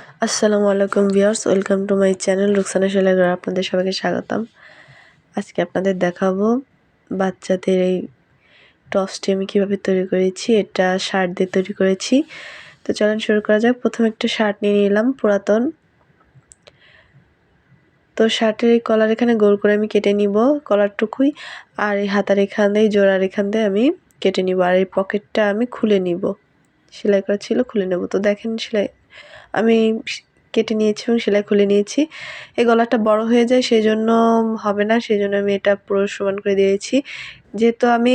আসসালামু আলাইকুম viewers, welcome to my channel Ruksana সেলাগর আপনাদের সবাইকে স্বাগতম। আজকে আপনাদের দেখাবো বাচ্চাদের এই টসটি আমি কীভাবে তৈরি করেছি, এটা শার্ট দিয়ে তৈরি করেছি। তো চলেন শুরু করা যাক। প্রথমে একটা শার্ট নিয়ে নিলাম, পুরাতন। তো শার্টের এই কলার এখানে গোল করে আমি কেটে নিব, কলারটুকুই। আর এই হাতার এখান দিয়ে, জোড়ার এখান দিয়ে আমি কেটে নিব। আর এই পকেটটা আমি খুলে নিব। সেলাই করা ছিল, খুলে নেব। তো দেখেন সেলাই, আমি কেটে নিয়েছি এবং সেলাই খুলে নিয়েছি। এই গলাটা বড় হয়ে যায় সেই জন্য হবে না সেই জন্য আমি এটা পুরো সমান করে দিয়েছি। যেহেতু আমি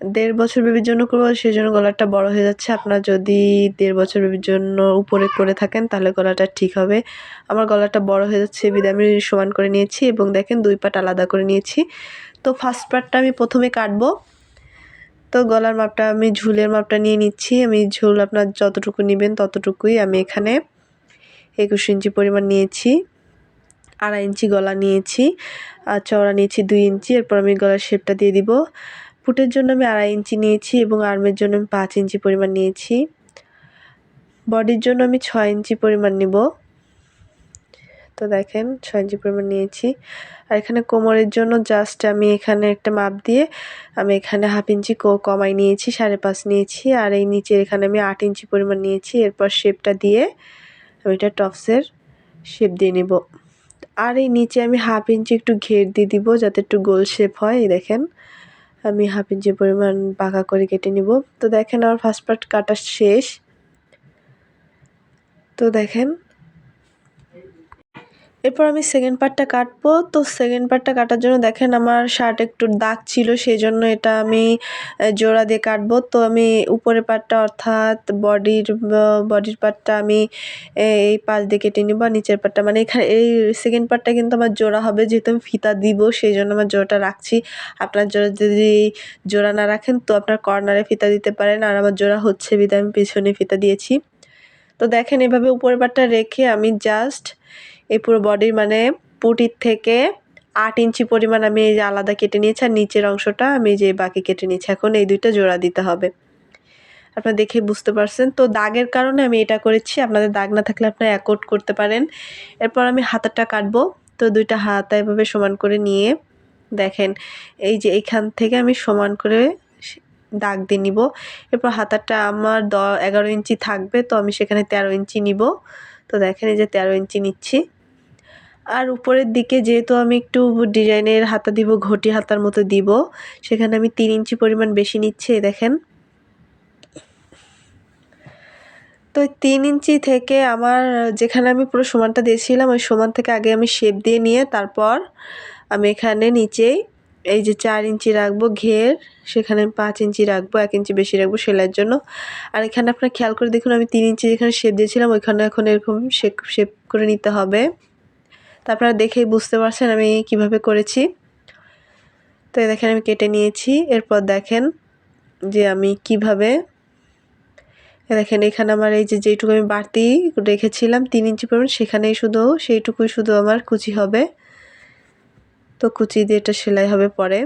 দেড় বছর বেবির জন্য করব সেই জন্য গলাটা বড় হয়ে যাচ্ছে। আপনার যদি দেড় বছর বেবির জন্য উপরে করে থাকেন, তাহলে গলাটা ঠিক হবে। আমার গলাটা বড় হয়ে যাচ্ছে বিদে আমি সমান করে নিয়েছি এবং দেখেন দুই পাট আলাদা করে নিয়েছি। তো ফার্স্ট পার্টটা আমি প্রথমে কাটবো। তো গলার মাপটা, আমি ঝুলের মাপটা নিয়ে নিচ্ছি। আমি ঝুল আপনার যতটুকু নেবেন ততটুকুই আমি এখানে একুশ ইঞ্চি পরিমাণ নিয়েছি, আড়াই ইঞ্চি গলা নিয়েছি, আর চওড়া নিয়েছি দুই ইঞ্চি। এরপর আমি গলার শেপটা দিয়ে দিব। ফুটের জন্য আমি আড়াই ইঞ্চি নিয়েছি এবং আর্মের জন্য আমি পাঁচ ইঞ্চি পরিমাণ নিয়েছি। বডির জন্য আমি ছয় ইঞ্চি পরিমাণ নিব। তো দেখেন ছয় ইঞ্চি পরিমাণ নিয়েছি। আর এখানে কোমরের জন্য জাস্ট আমি এখানে একটা মাপ দিয়ে আমি এখানে হাফ ইঞ্চি কমাই নিয়েছি, সাড়ে পাঁচ নিয়েছি। আর এই নিচে এখানে আমি আট ইঞ্চি পরিমাণ নিয়েছি। এরপর শেপটা দিয়ে আমি এটা টপসের শেপ দিয়ে নিব। আর এই নিচে আমি হাফ ইঞ্চি একটু ঘের দিয়ে দিব যাতে একটু গোল শেপ হয়। এই দেখেন, আমি হাফ ইঞ্চি পরিমাণ পাকা করে কেটে নিব। তো দেখেন, আমার ফার্স্ট পার্ট কাটা শেষ। তো দেখেন এরপর আমি সেকেন্ড পার্টটা কাটবো। তো সেকেন্ড পার্টটা কাটার জন্য দেখেন আমার শার্ট একটু দাগ ছিল সেই জন্য এটা আমি জোড়া দিয়ে কাটবো। তো আমি উপরের পার্টটা অর্থাৎ বডির বডির পার্টটা আমি এই পাশ দিয়ে কেটে নিব নিচের পার্টটা মানে এখানে এই সেকেন্ড পার্টটা কিন্তু আমার জোড়া হবে, যেহেতু আমি ফিতা দিব সেই জন্য আমার জোড়াটা রাখছি। আপনার জোড়া যদি জোড়া না রাখেন, তো আপনার কর্নারে ফিতা দিতে পারেন, আর আমার জোড়া হচ্ছে বিধে আমি পিছনে ফিতা দিয়েছি। তো দেখেন এভাবে উপরের পার্টটা রেখে আমি জাস্ট এই পুরো বডির মানে পুটির থেকে আট ইঞ্চি পরিমাণ আমি এই যে আলাদা কেটে নিয়েছি আর নিচের অংশটা আমি যে বাকি কেটে নিয়েছি। এখন এই দুইটা জোড়া দিতে হবে। আপনারা দেখে বুঝতে পারছেন। তো দাগের কারণে আমি এটা করেছি। আপনাদের দাগ না থাকলে আপনারা অ্যাকোট করতে পারেন। এরপর আমি হাতাটা কাটবো। তো দুইটা হাতা এভাবে সমান করে নিয়ে দেখেন, এই যে এইখান থেকে আমি সমান করে দাগ দিয়ে নিব। এরপর হাতাটা আমার দ, এগারো ইঞ্চি থাকবে। তো আমি সেখানে তেরো ইঞ্চি নিব। তো দেখেন এই যে তেরো ইঞ্চি নিচ্ছি। আর উপরের দিকে যেহেতু আমি একটু ডিজাইনের হাতা দিব, ঘটি হাতার মতো দিব, সেখানে আমি তিন ইঞ্চি পরিমাণ বেশি নিচ্ছি দেখেন। তো তিন ইঞ্চি থেকে আমার যেখানে আমি পুরো সমানটা দিয়েছিলাম, ওই সমান থেকে আগে আমি শেপ দিয়ে নিয়ে তারপর আমি এখানে নিচেই এই যে চার ইঞ্চি রাখব ঘের, সেখানে পাঁচ ইঞ্চি রাখব, এক ইঞ্চি বেশি রাখব সেলাইয়ের জন্য। আর এখানে আপনার খেয়াল করে দেখুন, আমি তিন ইঞ্চি যেখানে শেপ দিয়েছিলাম, ওইখানে এখন এরকম শেপ শেপ করে নিতে হবে। তা আপনারা দেখেই বুঝতে পারছেন আমি কীভাবে করেছি। তো দেখেন আমি কেটে নিয়েছি। এরপর দেখেন যে আমি কীভাবে দেখেন এখানে আমার এই যে যেটুকু আমি বাড়তি রেখেছিলাম তিন ইঞ্চি পরিমাণ, সেখানেই শুধু, সেইটুকুই শুধু আমার কুচি হবে। তো কুচি দিয়ে এটা সেলাই হবে পরে।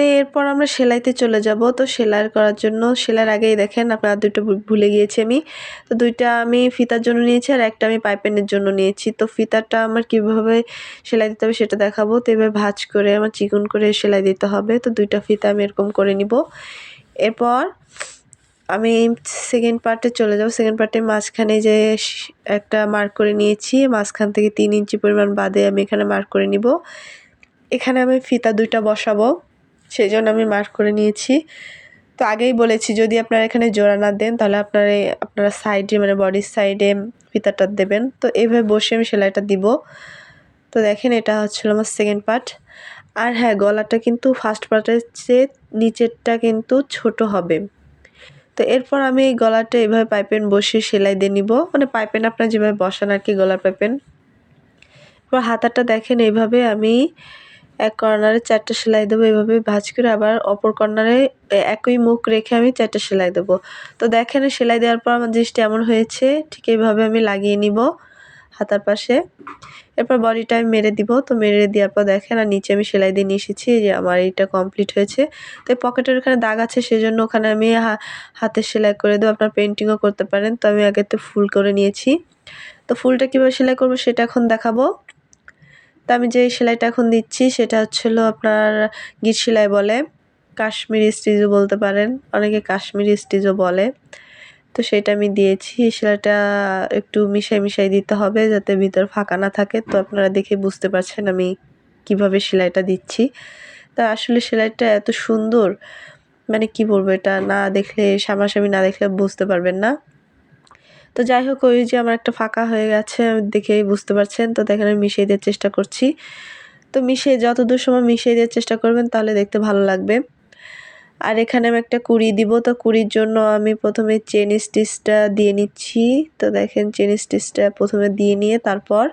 তো এরপর আমরা সেলাইতে চলে যাব। তো সেলাই করার জন্য, সেলাইয়ের আগেই দেখেন আপনারা দুটো ভুলে গিয়েছি আমি। তো দুইটা আমি ফিতার জন্য নিয়েছি আর একটা আমি পাইপেনের জন্য নিয়েছি। তো ফিতারটা আমার কীভাবে সেলাই দিতে হবে সেটা দেখাবো। তো এবার ভাজ করে, আমার চিকন করে সেলাই দিতে হবে। তো দুইটা ফিতা আমি এরকম করে নিব। এরপর আমি সেকেন্ড পার্টে চলে যাব। সেকেন্ড পার্টে মাঝখানে যে একটা মার্ক করে নিয়েছি, মাঝখান থেকে তিন ইঞ্চি পরিমাণ বাদে আমি এখানে মার্ক করে নিব। এখানে আমি ফিতা দুইটা বসাবো। সেই জন্য আমি মার্ক করে নিয়েছি। তো আগেই বলেছি, যদি আপনারা এখানে জোড়া না দেন, তাহলে আপনারা আপনারা সাইডে মানে বডির সাইডে ফিতাটা দেবেন। তো এইভাবে বসে আমি সেলাইটা দিব। তো দেখেন, এটা হচ্ছিল আমার সেকেন্ড পার্ট আর হ্যাঁ গলাটা কিন্তু ফার্স্ট পার্টের চেয়ে নিচেরটা কিন্তু ছোট হবে। তো এরপর আমি এই গলাটা এভাবে পাইপেন বসিয়ে সেলাই দিয়ে নিব। মানে পাইপেন আপনার যেভাবে বসান আর কি, গলার পাইপেন এবার হাতাটা দেখেন এইভাবে আমি এক কর্নারে চারটে সেলাই দেবো, এভাবে ভাঁজ করে আবার অপর কর্নারে একই মুখ রেখে আমি চারটে সেলাই দেবো। তো দেখেন, সেলাই দেওয়ার পর আমার জিনিসটা এমন হয়েছে, ঠিক এইভাবে আমি লাগিয়ে নিব হাতার পাশে। এরপর বডিটা আমি মেরে দিব। তো মেরে দেওয়ার পর দেখেন, আর নিচে আমি সেলাই দিয়ে নিয়ে এসেছি যে আমার এইটা কমপ্লিট হয়েছে। তো পকেটের ওখানে দাগ আছে, সেজন্য ওখানে আমি হাতের সেলাই করে দেবো। আপনার পেন্টিংও করতে পারেন। তো আমি আগে তো ফুল করে নিয়েছি। তো ফুলটা কীভাবে সেলাই করব, সেটা এখন দেখাবো। তো আমি যে সেলাইটা এখন দিচ্ছি সেটা হচ্ছিল আপনার গিট সেলাই বলে। কাশ্মীরি স্টিচও বলতে পারেন, অনেকে কাশ্মীরি স্টিচও বলে। তো সেটা আমি দিয়েছি সেলাইটা একটু মিশাই মিশাই দিতে হবে যাতে ভিতর ফাঁকা না থাকে। তো আপনারা দেখে বুঝতে পারছেন আমি কীভাবে সেলাইটা দিচ্ছি। তা আসলে সেলাইটা এত সুন্দর মানে কি বলব এটা না দেখলে, সামনাসামনি না দেখলে বুঝতে পারবেন না। তো যাই হোক ওই যে আমার একটা ফাঁকা হয়ে গেছে, দেখেই বুঝতে পারছেন। তো দেখেন, আমি মিশিয়ে দেওয়ার চেষ্টা করছি। তো মিশিয়ে, যতদূর সময় মিশিয়ে দেওয়ার চেষ্টা করবেন, তাহলে দেখতে ভালো লাগবে। আর এখানে আমি একটা কুড়ি দিব। তো কুড়ির জন্য আমি প্রথমে চেন স্টিচটা দিয়ে নিচ্ছি। তো দেখেন, চেন স্টিচটা প্রথমে দিয়ে নিয়ে তারপর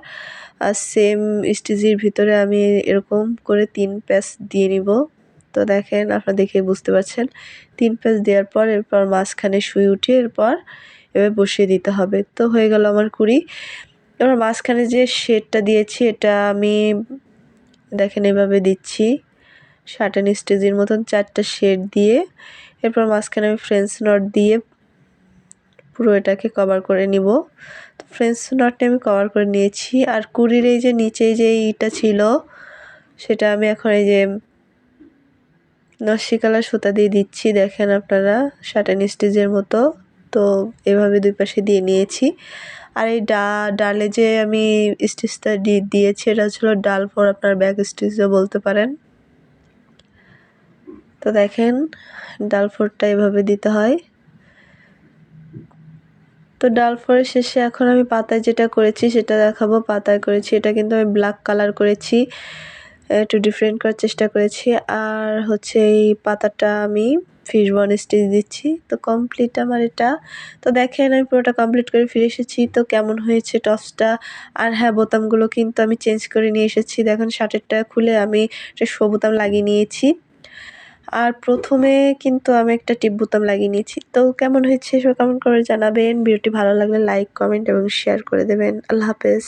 সেম স্টিচের ভিতরে আমি এরকম করে তিন প্যাচ দিয়ে নিব। তো দেখেন, আপনারা দেখে বুঝতে পারছেন। তিন প্যাচ দেওয়ার পর, এরপর মাঝখানে সুই উঠিয়ে এরপর এবার বসিয়ে দিতে হবে। তো হয়ে গেল আমার কুড়ি। এবার মাঝখানে যে শেডটা দিয়েছি, এটা আমি দেখেন এভাবে দিচ্ছি। শার্টেন স্টেজের মতন চারটা শেড দিয়ে, এরপর মাঝখানে আমি ফ্রেঞ্চ নট দিয়ে পুরো এটাকে কভার করে নিব। তো ফ্রেঞ্চ নটটা আমি কভার করে নিয়েছি। আর কুড়ির এই যে নিচে যে ইটা ছিল, সেটা আমি এখন এই যে নস্যি কালার সুতা দিয়ে দিচ্ছি। দেখেন আপনারা শার্টেন স্টেজের মতো। তো এভাবে দুই পাশে দিয়ে নিয়েছি। আর এই ডা, ডালে যে আমি স্টিচটা দিয়েছি, এটা ছিল ডাল ফর, আপনার ব্যাক স্টিচও বলতে পারেন। তো দেখেন, ডাল ফোরটা এভাবে দিতে হয়। তো ডাল ফোরের শেষে এখন আমি পাতায় যেটা করেছি, সেটা দেখাবো। পাতায় করেছি, এটা কিন্তু আমি ব্ল্যাক কালার করেছি। একটু ডিফারেন্ট করার চেষ্টা করেছি। আর হচ্ছে এই পাতাটা আমি ফিশ বন স্টিচ দিচ্ছি। তো কমপ্লিট আমার এটা। তো দেখেন, আমি পুরোটা কমপ্লিট করে ফিরে এসেছি। তো কেমন হয়েছে টসটা আর হ্যাঁ বোতামগুলো কিন্তু আমি চেঞ্জ করে নিয়ে এসেছি। দেখেন, শার্টেরটা খুলে আমি একটা শো বোতাম লাগিয়ে নিয়েছি। আর প্রথমে কিন্তু আমি একটা টিপ বোতাম লাগিয়ে নিয়েছি। তো কেমন হয়েছে সব কমেন্ট করে জানাবেন। ভিডিওটি ভালো লাগলে লাইক কমেন্ট এবং শেয়ার করে দেবেন। আল্লাহ হাফেজ।